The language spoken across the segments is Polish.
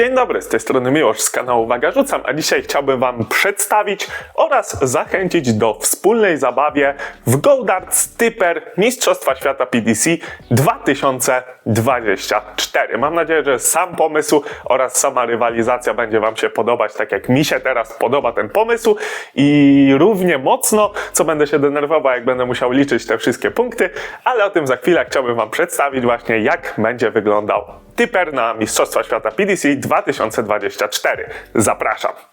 Dzień dobry, z tej strony Miłosz z kanału Waga Rzucam, a dzisiaj chciałbym Wam przedstawić oraz zachęcić do wspólnej zabawie w Go Darts Typer Mistrzostwa Świata PDC 2024. Mam nadzieję, że sam pomysł oraz sama rywalizacja będzie Wam się podobać, tak jak mi się teraz podoba ten pomysł i równie mocno, co będę się denerwował, jak będę musiał liczyć te wszystkie punkty, ale o tym za chwilę chciałbym Wam przedstawić właśnie, jak będzie wyglądał Typer na Mistrzostwa Świata PDC 2024. Zapraszam.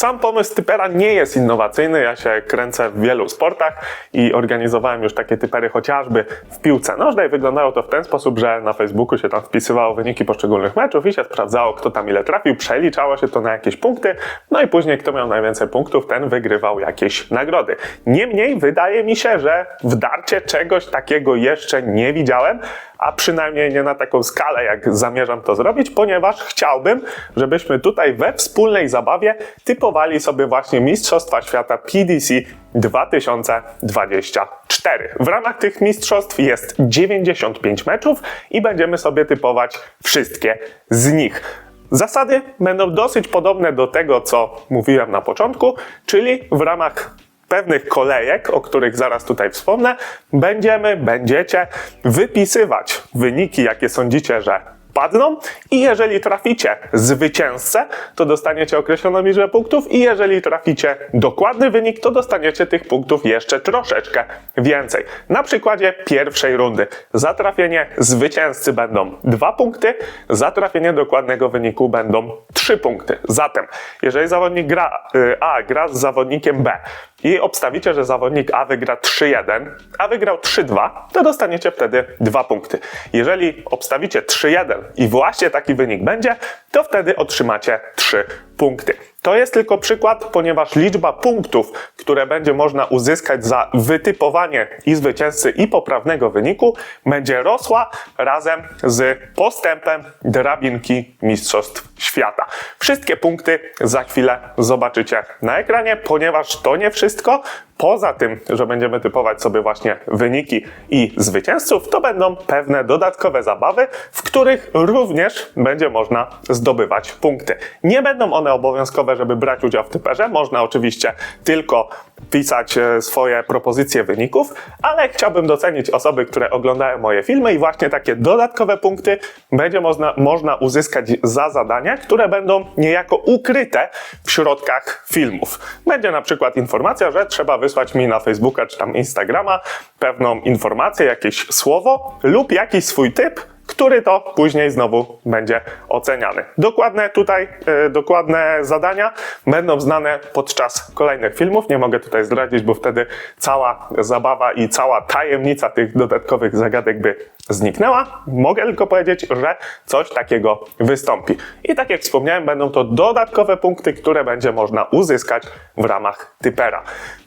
Sam pomysł typera nie jest innowacyjny. Ja się kręcę w wielu sportach i organizowałem już takie typery chociażby w piłce nożnej. Wyglądało to w ten sposób, że na Facebooku się tam wpisywało wyniki poszczególnych meczów i się sprawdzało, kto tam ile trafił, przeliczało się to na jakieś punkty, no i później kto miał najwięcej punktów, ten wygrywał jakieś nagrody. Niemniej wydaje mi się, że w darcie czegoś takiego jeszcze nie widziałem, a przynajmniej nie na taką skalę, jak zamierzam to zrobić, ponieważ chciałbym, żebyśmy tutaj we wspólnej zabawie typowali sobie właśnie Mistrzostwa Świata PDC 2024. W ramach tych mistrzostw jest 95 meczów i będziemy sobie typować wszystkie z nich. Zasady będą dosyć podobne do tego, co mówiłem na początku, czyli w ramach pewnych kolejek, o których zaraz tutaj wspomnę, będziemy, będziecie wypisywać wyniki, jakie sądzicie, że padną i jeżeli traficie zwycięzcę, to dostaniecie określoną liczbę punktów i jeżeli traficie dokładny wynik, to dostaniecie tych punktów jeszcze troszeczkę więcej. Na przykładzie pierwszej rundy za trafienie zwycięzcy będą dwa punkty, za trafienie dokładnego wyniku będą trzy punkty. Zatem, jeżeli zawodnik gra, y, A gra z zawodnikiem B i obstawicie, że zawodnik A wygra 3-1, a wygrał 3-2, to dostaniecie wtedy dwa punkty. Jeżeli obstawicie 3-1 i właśnie taki wynik będzie, to wtedy otrzymacie 3 punkty. To jest tylko przykład, ponieważ liczba punktów, które będzie można uzyskać za wytypowanie i zwycięzcy i poprawnego wyniku, będzie rosła razem z postępem drabinki Mistrzostw Świata. Wszystkie punkty za chwilę zobaczycie na ekranie, ponieważ to nie wszystko. Poza tym, że będziemy typować sobie właśnie wyniki i zwycięzców, to będą pewne dodatkowe zabawy, w których również będzie można zdobywać punkty. Nie będą one obowiązkowe, żeby brać udział w typerze. Można oczywiście tylko pisać e, swoje propozycje wyników, ale chciałbym docenić osoby, które oglądają moje filmy i właśnie takie dodatkowe punkty będzie można, można uzyskać za zadania, które będą niejako ukryte w środkach filmów. Będzie na przykład informacja, że trzeba wysłać mi na Facebooka czy tam Instagrama pewną informację, jakieś słowo lub jakiś swój typ, który to później znowu będzie oceniany. Dokładne tutaj, e, dokładne zadania będą znane podczas kolejnych filmów. Nie mogę tutaj zdradzić, bo wtedy cała zabawa i cała tajemnica tych dodatkowych zagadek by zniknęła. Mogę tylko powiedzieć, że coś takiego wystąpi. I tak jak wspomniałem, będą to dodatkowe punkty, które będzie można uzyskać w ramach typera.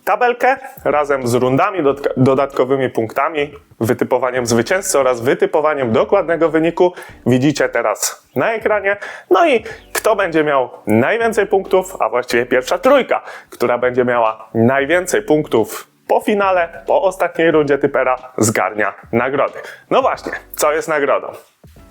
Tabelkę razem z rundami dodatkowymi punktami, wytypowaniem zwycięzcy oraz wytypowaniem dokładnego wyniku widzicie teraz na ekranie. No i kto będzie miał najwięcej punktów, a właściwie pierwsza trójka, która będzie miała najwięcej punktów po finale, po ostatniej rundzie typera zgarnia nagrody. No właśnie, co jest nagrodą?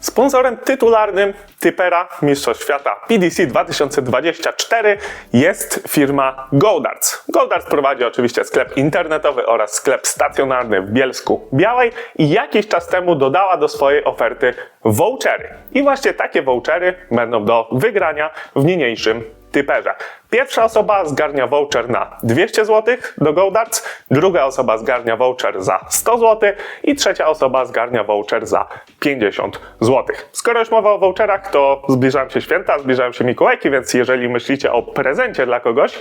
Sponsorem tytularnym Typera Mistrzostw Świata PDC 2024 jest firma Goldarts. Goldarts prowadzi oczywiście sklep internetowy oraz sklep stacjonarny w Bielsku Białej i jakiś czas temu dodała do swojej oferty vouchery. I właśnie takie vouchery będą do wygrania w niniejszym typerze. Pierwsza osoba zgarnia voucher na 200 zł do GoDarts, druga osoba zgarnia voucher za 100 zł i trzecia osoba zgarnia voucher za 50 zł. Skoro już mowa o voucherach, to zbliżają się święta, zbliżają się Mikołajki, więc jeżeli myślicie o prezencie dla kogoś,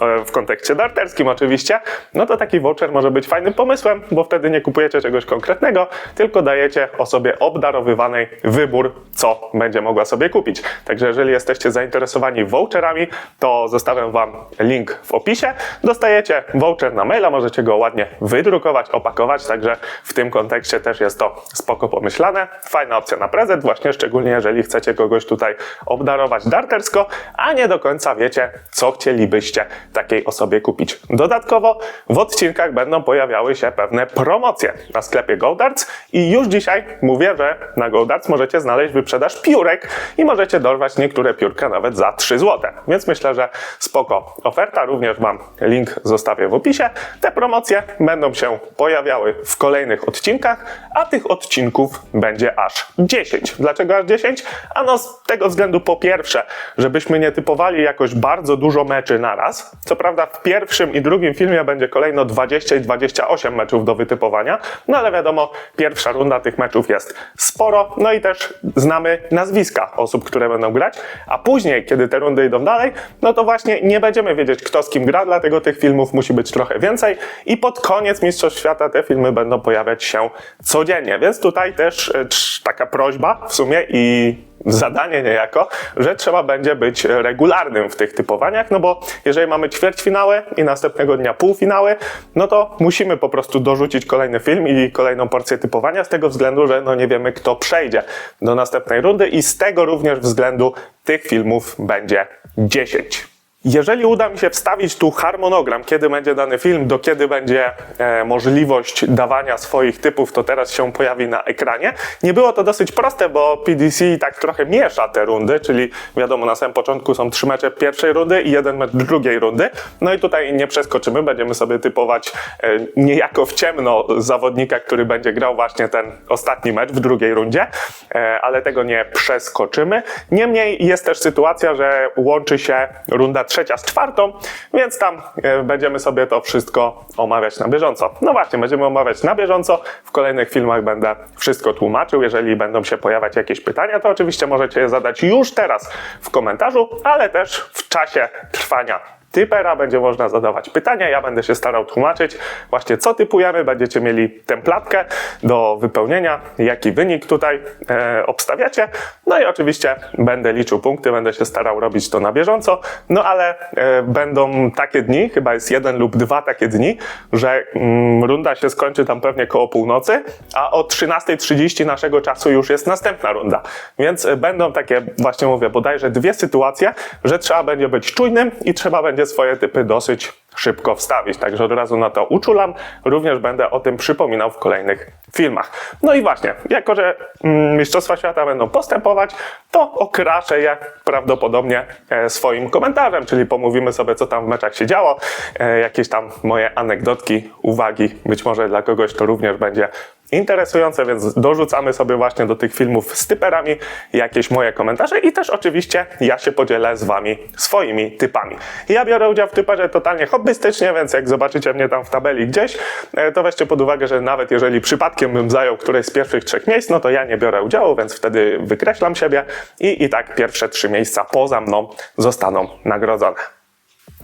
e, w kontekście darterskim oczywiście, no to taki voucher może być fajnym pomysłem, bo wtedy nie kupujecie czegoś konkretnego, tylko dajecie osobie obdarowywanej wybór, co będzie mogła sobie kupić. Także jeżeli jesteście zainteresowani voucherami, to zostawiam Wam link w opisie. Dostajecie voucher na maila, możecie go ładnie wydrukować, opakować, także w tym kontekście też jest to spoko pomyślane. Fajna opcja na prezent, właśnie szczególnie jeżeli chcecie kogoś tutaj obdarować dartersko, a nie do końca wiecie, co chcielibyście takiej osobie kupić. Dodatkowo w odcinkach będą pojawiały się pewne promocje na sklepie GoDarts i już dzisiaj mówię, że na GoDarts możecie znaleźć wyprzedaż piórek i możecie dorwać niektóre piórka nawet za 3 zł. Więc myślę, że spoko oferta. Również Wam link zostawię w opisie. Te promocje będą się pojawiały w kolejnych odcinkach, a tych odcinków będzie aż 10. Dlaczego aż 10? Ano z tego względu po pierwsze, żebyśmy nie typowali jakoś bardzo dużo meczy naraz. Co prawda w pierwszym i drugim filmie będzie kolejno 20 i 28 meczów do wytypowania, no ale wiadomo, pierwsza runda tych meczów jest sporo, no i też znamy nazwiska osób, które będą grać, a później, kiedy te rundy idą dalej, no to właśnie nie będziemy wiedzieć, kto z kim gra, dlatego tych filmów musi być trochę więcej i pod koniec Mistrzostw Świata te filmy będą pojawiać się codziennie, więc tutaj też e, taka prośba w sumie i zadanie niejako, że trzeba będzie być regularnym w tych typowaniach, no bo jeżeli mamy ćwierćfinały i następnego dnia półfinały, no to musimy po prostu dorzucić kolejny film i kolejną porcję typowania z tego względu, że no nie wiemy kto przejdzie do następnej rundy i z tego również względu tych filmów będzie 10. Jeżeli uda mi się wstawić tu harmonogram, kiedy będzie dany film, do kiedy będzie e, możliwość dawania swoich typów, to teraz się pojawi na ekranie. Nie było to dosyć proste, bo PDC tak trochę miesza te rundy, czyli wiadomo, na samym początku są trzy mecze pierwszej rundy i jeden mecz drugiej rundy. No i tutaj nie przeskoczymy, będziemy sobie typować e, niejako w ciemno zawodnika, który będzie grał właśnie ten ostatni mecz w drugiej rundzie, e, ale tego nie przeskoczymy. Niemniej jest też sytuacja, że łączy się runda trzecia z czwartą, więc tam e, będziemy sobie to wszystko omawiać na bieżąco. No właśnie, będziemy omawiać na bieżąco. W kolejnych filmach będę wszystko tłumaczył. Jeżeli będą się pojawiać jakieś pytania, to oczywiście możecie je zadać już teraz w komentarzu, ale też w czasie trwania typera będzie można zadawać pytania. Ja będę się starał tłumaczyć właśnie co typujemy. Będziecie mieli templatkę do wypełnienia, jaki wynik tutaj e, obstawiacie. No i oczywiście będę liczył punkty, będę się starał robić to na bieżąco. No ale e, będą takie dni, chyba jest jeden lub dwa takie dni, że mm, runda się skończy tam pewnie koło północy, a o 13.30 naszego czasu już jest następna runda. Więc e, będą takie, właśnie mówię, bodajże dwie sytuacje, że trzeba będzie być czujnym i trzeba będzie swoje typy dosyć szybko wstawić. Także od razu na to uczulam. Również będę o tym przypominał w kolejnych filmach. No i właśnie, jako że mm, Mistrzostwa Świata będą postępować, to okraszę je prawdopodobnie e, swoim komentarzem, czyli pomówimy sobie, co tam w meczach się działo, e, jakieś tam moje anegdotki, uwagi, być może dla kogoś to również będzie interesujące, więc dorzucamy sobie właśnie do tych filmów z typerami jakieś moje komentarze i też oczywiście ja się podzielę z Wami swoimi typami. Ja biorę udział w typerze totalnie hobbystycznie, więc jak zobaczycie mnie tam w tabeli gdzieś, e, to weźcie pod uwagę, że nawet jeżeli przypadkiem bym zajął któreś z pierwszych trzech miejsc, no to ja nie biorę udziału, więc wtedy wykreślam siebie i i tak pierwsze trzy miejsca poza mną zostaną nagrodzone.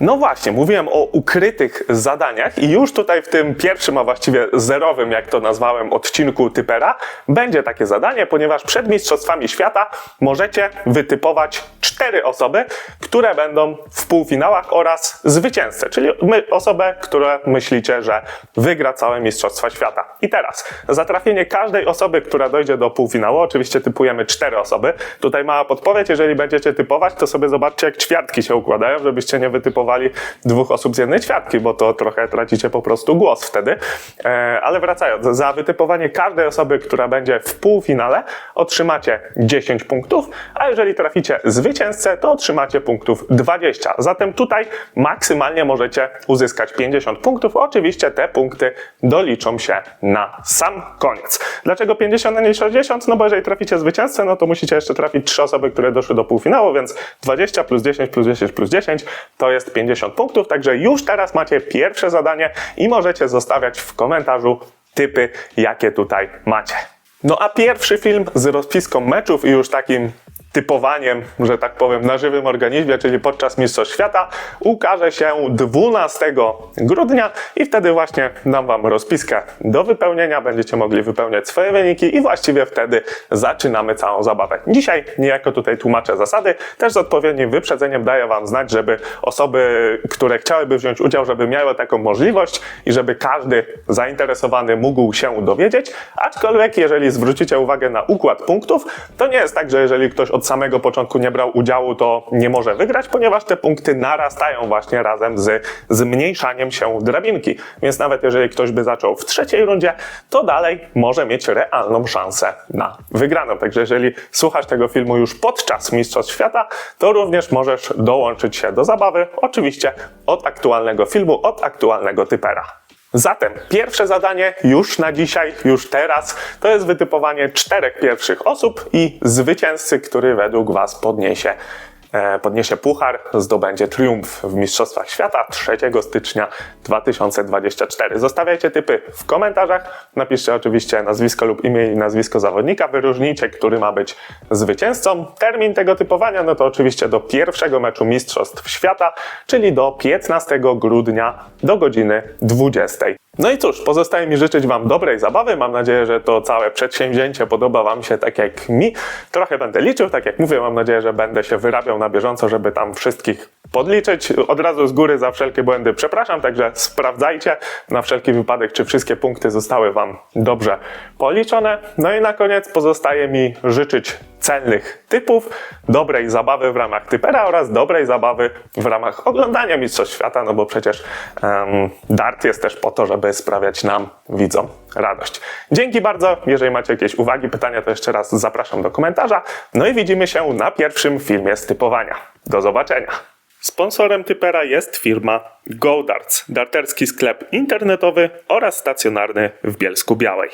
No właśnie, mówiłem o ukrytych zadaniach i już tutaj w tym pierwszym, a właściwie zerowym, jak to nazwałem, odcinku typera, będzie takie zadanie, ponieważ przed Mistrzostwami Świata możecie wytypować cztery osoby, które będą w półfinałach oraz zwycięzcę, czyli my, osobę, która myślicie, że wygra całe Mistrzostwa Świata. I teraz, za trafienie każdej osoby, która dojdzie do półfinału, oczywiście typujemy cztery osoby. Tutaj mała podpowiedź, jeżeli będziecie typować, to sobie zobaczcie, jak ćwiartki się układają, żebyście nie wytypowali dwóch osób z jednej ćwiartki, bo to trochę tracicie po prostu głos wtedy. E, ale wracając, za wytypowanie każdej osoby, która będzie w półfinale, otrzymacie 10 punktów, a jeżeli traficie zwycięzcę, to otrzymacie punktów 20. Zatem tutaj maksymalnie możecie uzyskać 50 punktów. Oczywiście te punkty doliczą się na sam koniec. Dlaczego 50, a nie 60? No bo jeżeli traficie zwycięzcę, no to musicie jeszcze trafić trzy osoby, które doszły do półfinału, więc 20 plus 10 plus 10 plus 10 to jest 50 punktów. Także już teraz macie pierwsze zadanie i możecie zostawiać w komentarzu typy, jakie tutaj macie. No a pierwszy film z rozpiską meczów i już takim typowaniem, że tak powiem, na żywym organizmie, czyli podczas Mistrzostw Świata, ukaże się 12 grudnia i wtedy właśnie dam Wam rozpiskę do wypełnienia. Będziecie mogli wypełniać swoje wyniki i właściwie wtedy zaczynamy całą zabawę. Dzisiaj niejako tutaj tłumaczę zasady, też z odpowiednim wyprzedzeniem daję Wam znać, żeby osoby, które chciałyby wziąć udział, żeby miały taką możliwość i żeby każdy zainteresowany mógł się dowiedzieć. Aczkolwiek, jeżeli zwrócicie uwagę na układ punktów, to nie jest tak, że jeżeli ktoś od samego początku nie brał udziału, to nie może wygrać, ponieważ te punkty narastają właśnie razem z zmniejszaniem się drabinki. Więc nawet jeżeli ktoś by zaczął w trzeciej rundzie, to dalej może mieć realną szansę na wygraną. Także jeżeli słuchasz tego filmu już podczas Mistrzostw Świata, to również możesz dołączyć się do zabawy, oczywiście od aktualnego filmu, od aktualnego typera. Zatem pierwsze zadanie już na dzisiaj, już teraz, to jest wytypowanie czterech pierwszych osób i zwycięzcy, który według Was podniesie, podniesie puchar, zdobędzie triumf w Mistrzostwach Świata 3 stycznia 2024. Zostawiajcie typy w komentarzach, napiszcie oczywiście nazwisko lub imię i nazwisko zawodnika, wyróżnijcie, który ma być zwycięzcą. Termin tego typowania, no to oczywiście do pierwszego meczu Mistrzostw Świata, czyli do 15 grudnia do godziny 20. No i cóż, pozostaje mi życzyć Wam dobrej zabawy. Mam nadzieję, że to całe przedsięwzięcie podoba Wam się tak jak mi. Trochę będę liczył, tak jak mówię, mam nadzieję, że będę się wyrabiał na bieżąco, żeby tam wszystkich podliczyć. Od razu z góry za wszelkie błędy przepraszam, także sprawdzajcie na wszelki wypadek, czy wszystkie punkty zostały Wam dobrze policzone. No i na koniec pozostaje mi życzyć celnych typów, dobrej zabawy w ramach typera oraz dobrej zabawy w ramach oglądania Mistrzostw Świata, no bo przecież em, dart jest też po to, żeby sprawiać nam, widzom, radość. Dzięki bardzo. Jeżeli macie jakieś uwagi, pytania, to jeszcze raz zapraszam do komentarza. No i widzimy się na pierwszym filmie z typowania. Do zobaczenia. Sponsorem typera jest firma GoDarts, darterski sklep internetowy oraz stacjonarny w Bielsku Białej.